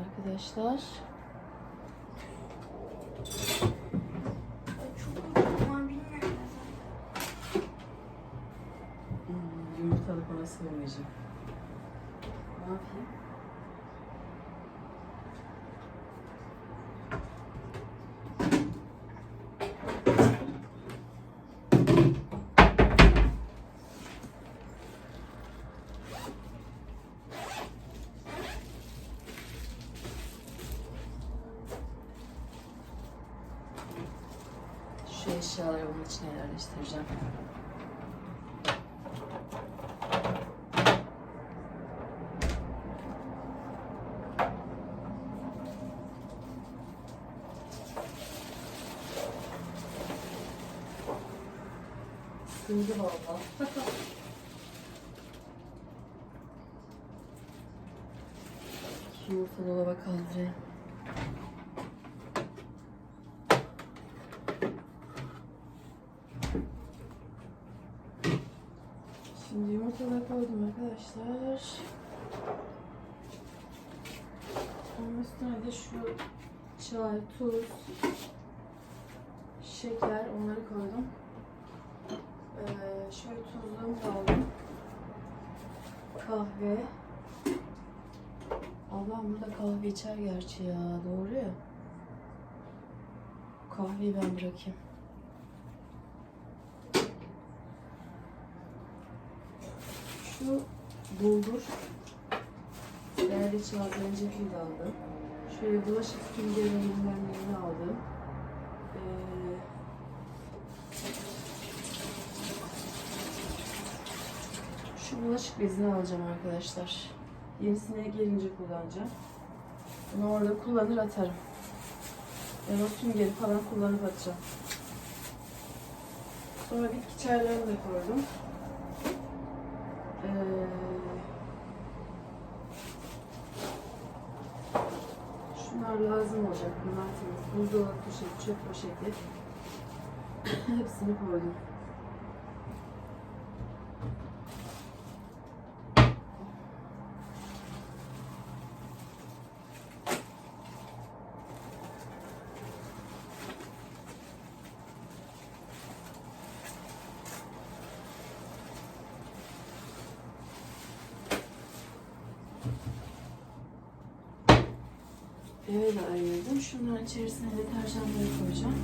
Arkadaşlar. Hmm, yumurtalık ona sığmayacak. Ne yapayım? Şu eşyaları bunun içine yerleştireceğim. Sığdı valla. Yumurta dolaba kaldırayım. Yumurtaları koydum arkadaşlar. Onun üstüne de şu çay, tuz, şeker onları koydum. Ee, şöyle tuzluğumu da aldım. Kahve. Ablam burada kahve içer gerçi ya. Doğru ya. Kahveyi ben bırakayım. Şu bulgur. Değerli çağ zencefil de aldım. Şöyle bulaşık süngerlerinden birini aldım. Ee, Şu bulaşık bezini alacağım arkadaşlar. Yenisine gelince kullanacağım. Bunu orada kullanır atarım. Ben o süngeri falan kullanıp atacağım. Sonra bitki çaylarını da koydum. Ee, şunlar lazım olacak. Bunlar temiz. Buzdolabı poşeti, çöp poşeti. Hepsini koydum. Eve de ayırdım. Şunların içerisine deterjanları koyacağım.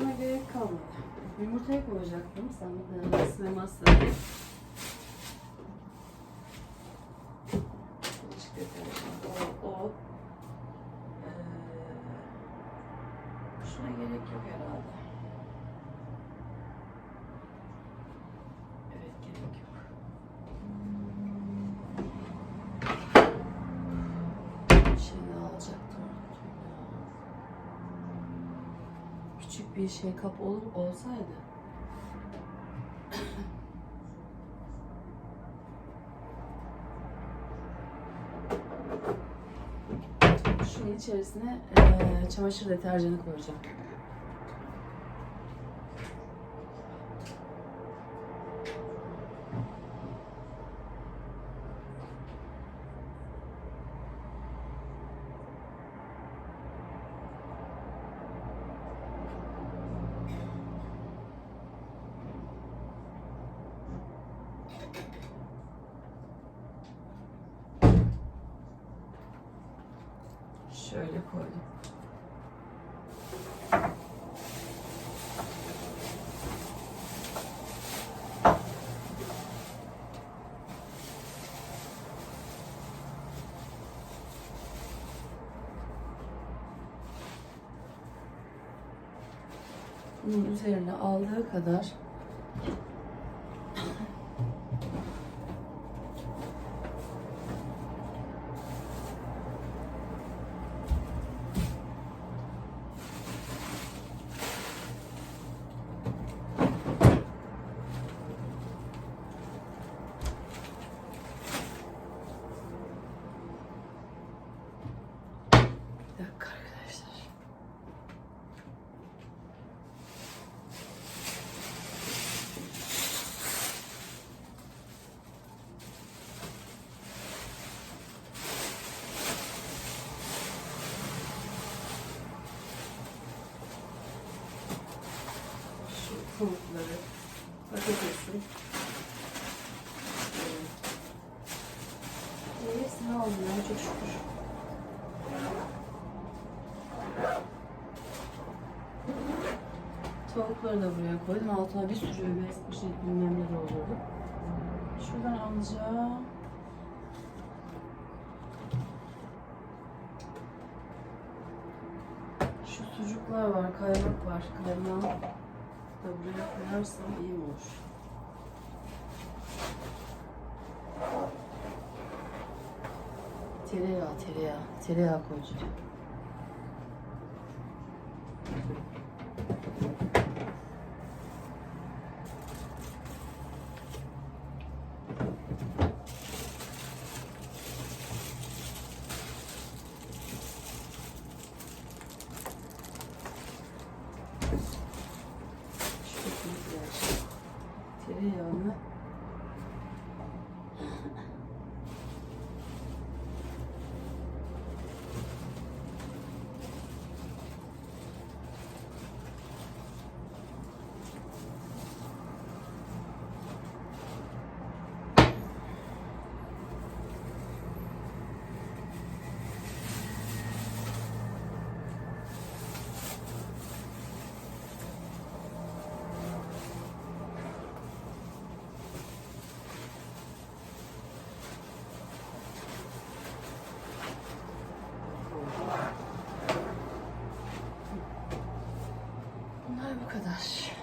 Buna gerek kalmadı. Yumurtayı koyacaktım. Sanırım sığmazsa diye. Bulaşık deterjanı, O, o. Ee, şuna gerek yok herhalde. Evet gerek yok. Şimdi alacaktım. unuttum ya. Küçük bir şey kap olur olsaydı. Şunun içerisine eee, çamaşır deterjanı koyacağım. Şöyle koydum. Bunun üzerine aldığı kadar Bir dakika arkadaşlar. İyi, hepsini aldım ya çok şükür. Tavukları da buraya koydum. Altına bir sürü bez poşet bilmem ne doldurdum. Şuradan alacağım. Şu sucuklar var, kaymak var. Kaymağı da buraya koyarsam iyi olur. Tereyağı, tereyağı. Tereyağı koyacağım. Şu şekilde tereyağını Bunlar bu kadar.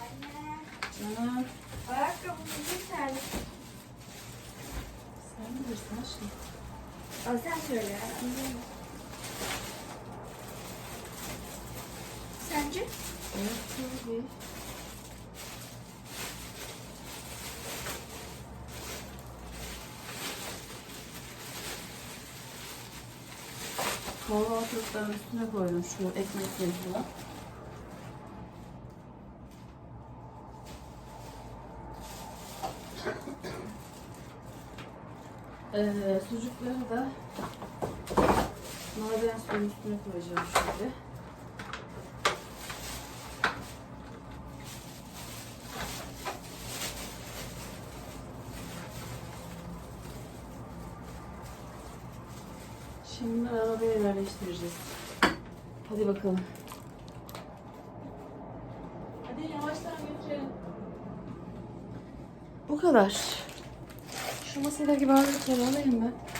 Anne. Canım. Ayakkabımı bir tane. Sen bilirsin aşkım. Al sen söyle. Sence? Evet tabii. Kahvaltılıkların üstüne koydum şu ekmekleri falan. Ee, sucukları da maden suyun üstüne koyacağım şimdi. Şimdi bunları arabaya yerleştireceğiz. Hadi bakalım. Hadi yavaştan götürelim. Bu kadar. Şu masadaki bardakları alayım ben.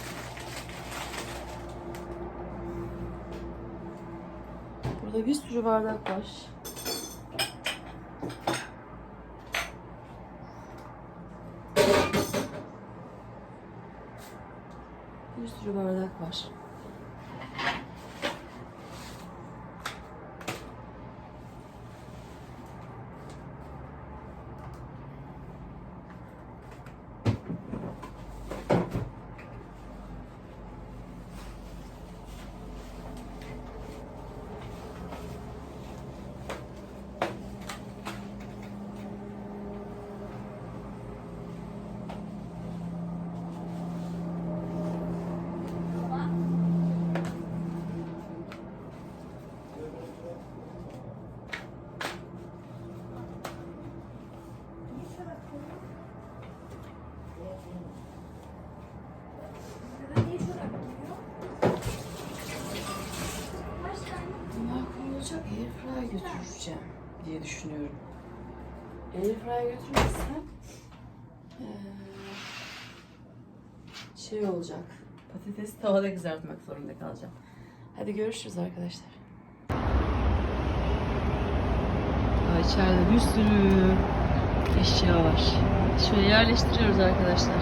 Burada bir sürü bardak var. Bir sürü bardak var. Bunlar koyulacak airfryer götüreceğim diye düşünüyorum. Airfryer götürmezsem eee, şey olacak. Patatesi tavada kızartmak zorunda kalacağım. Hadi görüşürüz arkadaşlar. Aa, içeride bir sürü eşya var. Şöyle yerleştiriyoruz arkadaşlar.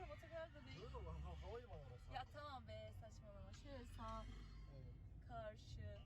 Bakıyorum otogar da değil. Havalimanı orası. Ya tamam be saçmalama. Şöyle sağ karşı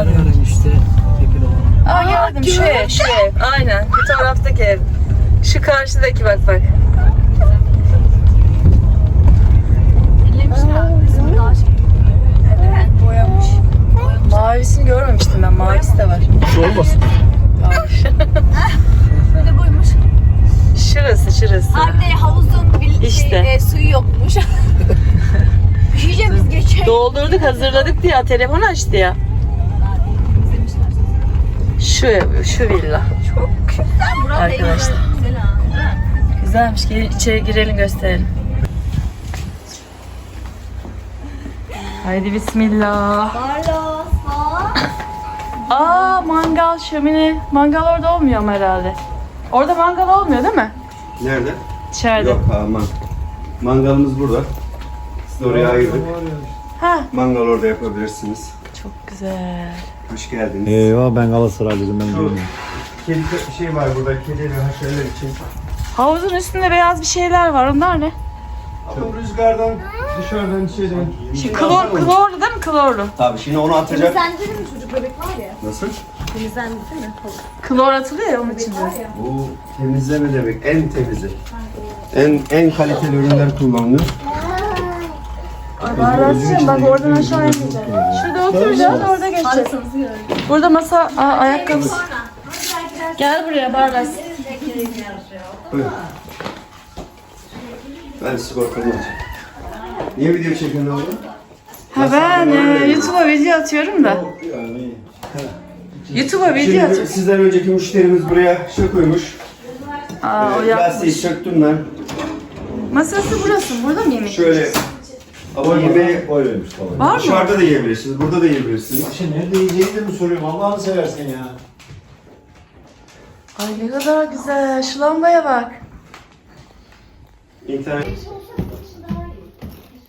arıyorum işte. Tekil olan. Aa geldim şu ev, şu ev. Aynen. Bu taraftaki ev. Şu karşıdaki bak bak. Evet boyamış. Mavisini görmemiştim ben. Mavisi de var. Şu olmasın. De buymuş. Şurası, şurası. Anne havuzun bir İşte. şey, e, suyu yokmuş. Biz geçelim. Doldurduk, hazırladık diye telefon açtı ya. Şu ev, şu villa. Arkadaşlar. Güzelmiş. Gelin içeri girelim gösterelim. Haydi bismillah. Carlos, ha? Aa mangal, şömine. Mangal orada olmuyor ama herhalde. Orada mangal olmuyor değil mi? Nerede? İçeride. Yok aman. Mangalımız burada. Biz de oraya ayırdık. Ha. Mangal orada yapabilirsiniz. Çok güzel. Hoş geldiniz. Eyvah ben Galatasaraylıyım ben Şu bilmiyorum. kedi bir şey var burada. Kedi ve haşereler için. Havuzun üstünde beyaz bir şeyler var. Onlar ne? Ama rüzgardan dışarıdan içeriden. Şey, klor, klorlu değil mi? Klorlu. Tabii şimdi onu atacak. Temizlendi mi çocuk bebek var ya? Nasıl? Temizlendi değil mi? Klor atılıyor ya onun için. Var ya. Bu temizleme demek. En temizi. En en kaliteli ürünler kullanılıyor. Barlasçığım bak oradan aşağı ineceğiz. Şurada oturacağız orada geçeceğiz. Burada masa, aa, ayakkabı. Gel buraya Barlas. Buyurun. Ben sigortamı açayım. Niye video çekiyorsun oğlum? Ha ben e, YouTube'a video atıyorum da. Yani. YouTube'a video Şimdi atıyorum. sizden önceki müşterimiz buraya şey koymuş. Aa o Ee, Lastiği yapmış. söktüm ben. Masası burası. Burada mı yemek Şöyle ama yemeği Koymamış falan. Var mı? dışarıda da yiyebilirsiniz, burada da yiyebilirsiniz. Ayşe nerede yiyeceğini de mi soruyorum Allah'ını seversen ya. Ay ne kadar güzel. Şu lambaya bak. İnternet.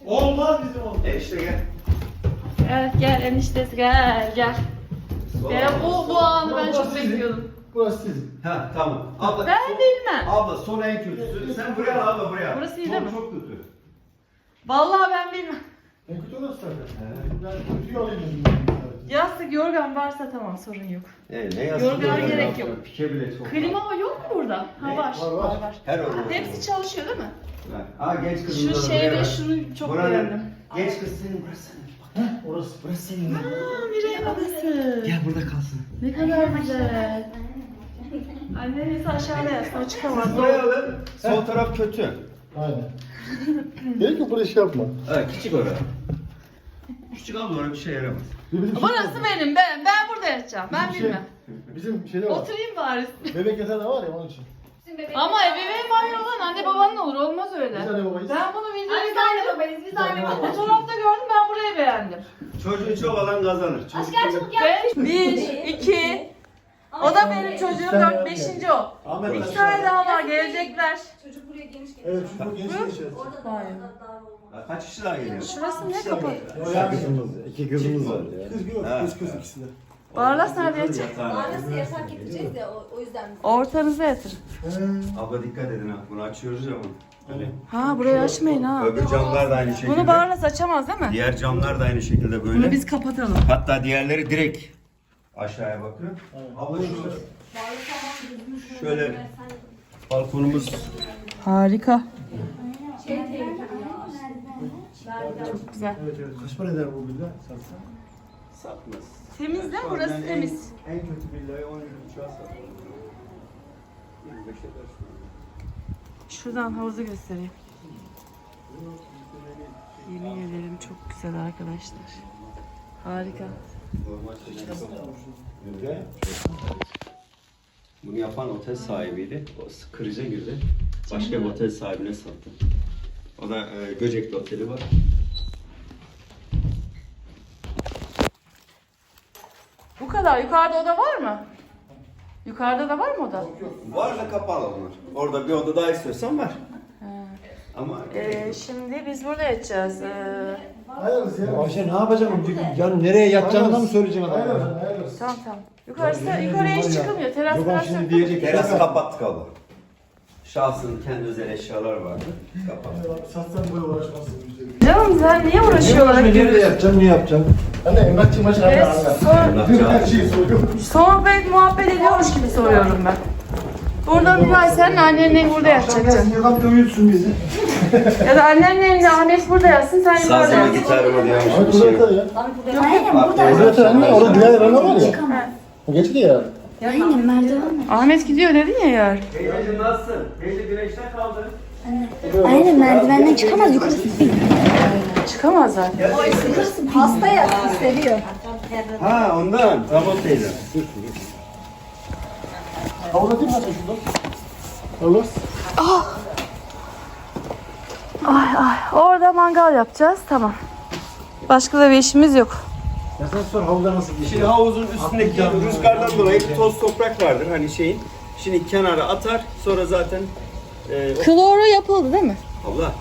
Olmaz bizim olmaz. E işte gel. Evet gel eniştesi gel gel. Ya bu, bu anı ben çok bekliyordum. Burası sizin. Ha tamam. Abla, Ben bilmem. abla son en kötüsü. Sen buraya al, abla buraya. Burası iyi değil mi? Çok kötü. Vallahi ben bilmem. En kötü orası zaten. Ben kötüyü alayım dedim. Yastık yorgan varsa tamam sorun yok. E, ne yazık Yorgana ki gerek yok. Pike bile çok. Klima yok mu burada? Ha Ne? var. Var, var. Her orada. Hepsi çalışıyor değil mi? Aa genç kızımız Şu buraya bak. şunu çok Buranın- beğendim. Genç kız senin burası. Orası. Burası senin. Aa Mire'ye babası. Gel burada kalsın. Ne kadar güzel. Anneniz aşağıda yatsın o çıkamaz. Buraya alın. Sol taraf kötü. Aynen. Gerek yok buraya şey yapma. Evet küçük orada. Küçük abla orada bir şey yaramaz. Bir bizim Burası benim ben. Ben burada yatacağım. Ben Şey- bilmem. Bizim şeyde var. Oturayım bari. Bebek yatağı da var ya onun için. Ama ebeveyn banyo olan anne babanın olur. Olmaz öyle. Biz anne babayız. Ben bunu videoda Biz aynı gördüm. babayız, biz aynı babayız. Fotoğrafta gördüm ben burayı beğendim. Çocuğu çok alan kazanır. Çocuk Aşkım çabuk gel. Beş, bir, iki. O da benim çocuğum dört, beşinci o. Ahmet aşağı. tane daha var gelecekler. Çocuk buraya geniş geliyor. Evet çocuk genç geçer. Banyo. Ha, Kaç kişi daha geliyor? Şurası ne kapı? İki kızımız var ya. Kız yok. Ha. Kız kız ikisi de. Barlas nerede yatacak? Maalesef yasak gideceğiz de o, o yüzden. Ortanıza yatır. Abla dikkat edin ha. Bunu açıyoruz ya bunu. Hani Ha burayı açmayın ha. öbür camlar da aynı şekilde. Bunu Barlas açamaz değil mi? Diğer camlar da aynı şekilde böyle. Bunu biz kapatalım. Hatta diğerleri direkt aşağıya bakıyor. Abla şu şöyle balkonumuz Harika. Çok güzel. Evet evet. Kaç para eder bu villa? Satsa. satmaz. Temiz mi? Burası Yani temiz. En, en kötü villayı 10 yıl uçağa satıyor. Şuradan havuzu göstereyim. Yemin ederim çok güzel arkadaşlar. Harika. Bunu yapan otel sahibiydi. O krize girdi. Başka bir otel sahibine sattı. O da e, Göcek'te oteli var. Bu kadar. Yukarıda oda var mı? Yukarıda da var mı oda? Var da kapalı onlar. Orada bir oda daha istiyorsan var. Ama Ee, şimdi biz burada yatacağız. Ee, Ayarız ya. Ayşe ne yapacağım? Yani nereye yatacağını da mı söyleyeceksin adama? Ayarız, ayarız. tamam tamam. Yukarısı, yukarıya hiç çıkılmıyor. Teras Yok ben teras şimdi yok. diyecek. terası kapattık abla. Şahsın kendi özel eşyalar vardı. Kapattık. Satsan böyle uğraşmazsın müşteri. Canım sen niye uğraşıyorlar? Nereye hep? yatacağım? Ne yapacağım? Anne emlakçı maçı anne anne. sonra, Her şeyi soruyorum. sohbet muhabbet ediyormuş gibi soruyorum ben. Burada Nilay sen annenle burada yatacaksın. Yakan uyutsun bizi. Ya da annenle Ahmet burada yatsın sen yukarıda Sazıma yat. gitarıma diyormuş Abi bir şey. burada ya. Aynen burada. Burada anne orada diğer araba var ya. Çıkamam. Geçti ya. Aynen merdiven. Ahmet gidiyor dedin ya yar. Teyzeciğim nasılsın? Teyze güneşte kaldı. Aynen merdivenden çıkamaz yukarısı. Çıkamaz zaten. Hasta ya seviyor. Ha ondan. Tamam teyze. Havuz atayım mı şuradan? Olur. Ay ay orada mangal yapacağız tamam. Başka da bir işimiz yok. Ya sen sor havuzda nasıl Şimdi geçiyor? havuzun üstündeki rüzgardan dolayı toz toprak vardır hani şeyin. Şimdi kenara atar sonra zaten e, o- Kloru yapıldı değil mi? abla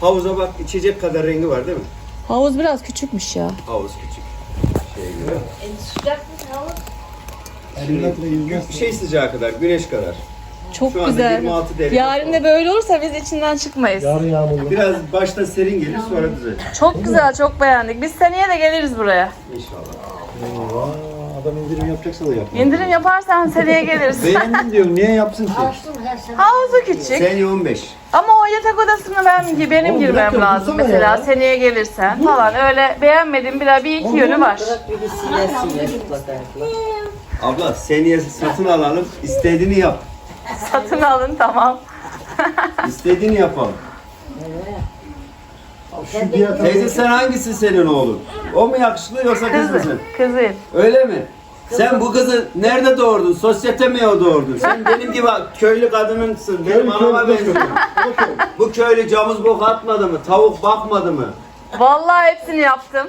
havuza bak içecek kadar rengi var değil mi? Havuz biraz küçükmüş ya. Havuz küçük. Şeye göre. metre yüzmez. Şey sıcağı kadar, güneş kadar. Çok Şu anda güzel. 26 derece. Yarın da böyle olursa biz içinden çıkmayız. Yarın yağmurlu. Biraz başta serin gelir sonra düzelir. Çok güzel, çok beğendik. Biz seneye de geliriz buraya. İnşallah. Aa, adam indirim yapacaksa da yap. İndirim yaparsan seneye geliriz. Beğendim diyorum. Niye yapsın ki? Havuzu küçük. Seneye 15. Ama o yatak odasını ben benim Oğlum girmem bırak lazım mesela ya. seneye gelirsen falan öyle beğenmediğim bir, bir iki yönü var. Abla seneye satın alalım, istediğini yap. Satın alın tamam. İstediğini yapalım. Şu diğer Teyze sen hangisi senin oğlun? O mu yakışıklı yoksa kız Kızı, mısın? kızı. Öyle mi? Sen bu kızı nerede doğurdun? Sosyete mi doğurdun? Sen benim gibi köylü kadınımsın. Benim anama benziyorsun. Bu köylü camız bok atmadı mı? Tavuk bakmadı mı? Vallahi hepsini yaptım.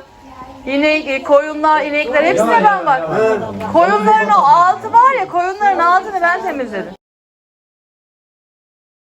İnek, koyunlar, inekler hepsine ben baktım. Ha? Koyunların o altı var ya, koyunların altını ben temizledim.